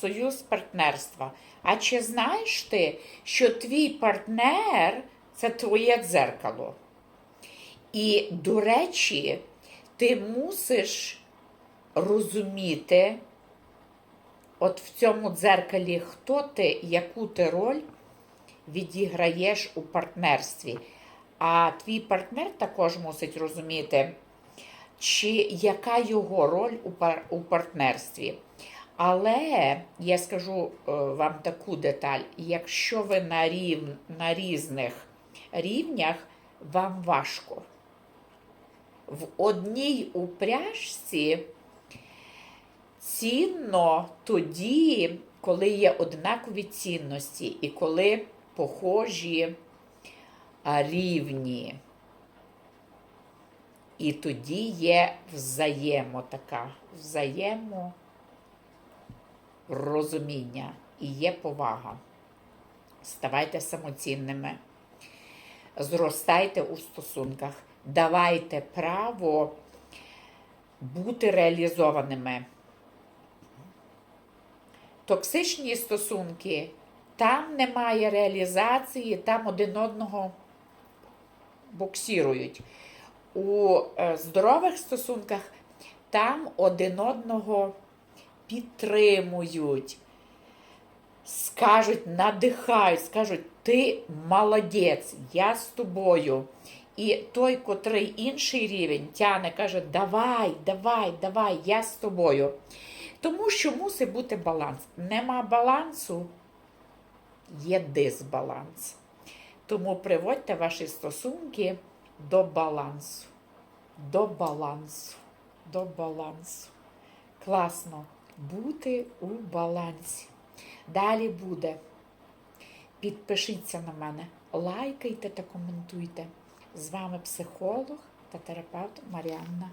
союз партнерства. А чи знаєш ти, що твій партнер це твоє дзеркало? І, до речі, ти мусиш розуміти, от в цьому дзеркалі, хто ти, яку ти роль відіграєш у партнерстві. А твій партнер також мусить розуміти, чи яка його роль у, партнерстві. Але я скажу е, вам таку деталь: якщо ви на, рів, на різних рівнях, вам важко. В одній упряжці цінно тоді, коли є однакові цінності і коли похожі рівні. І тоді є взаємо така, взаєморозуміння і є повага. Ставайте самоцінними, зростайте у стосунках, давайте право бути реалізованими. Токсичні стосунки, там немає реалізації, там один одного боксірують. У е, здорових стосунках там один одного підтримують, скажуть, надихають, скажуть, ти молодець, я з тобою. І той, котрий інший рівень тяне, каже, давай, давай, давай, я з тобою. Тому що мусить бути баланс. Нема балансу, є дисбаланс. Тому приводьте ваші стосунки до балансу. До балансу. До балансу. Класно бути у балансі. Далі буде. Підпишіться на мене, лайкайте та коментуйте. З вами психолог та терапевт Маріанна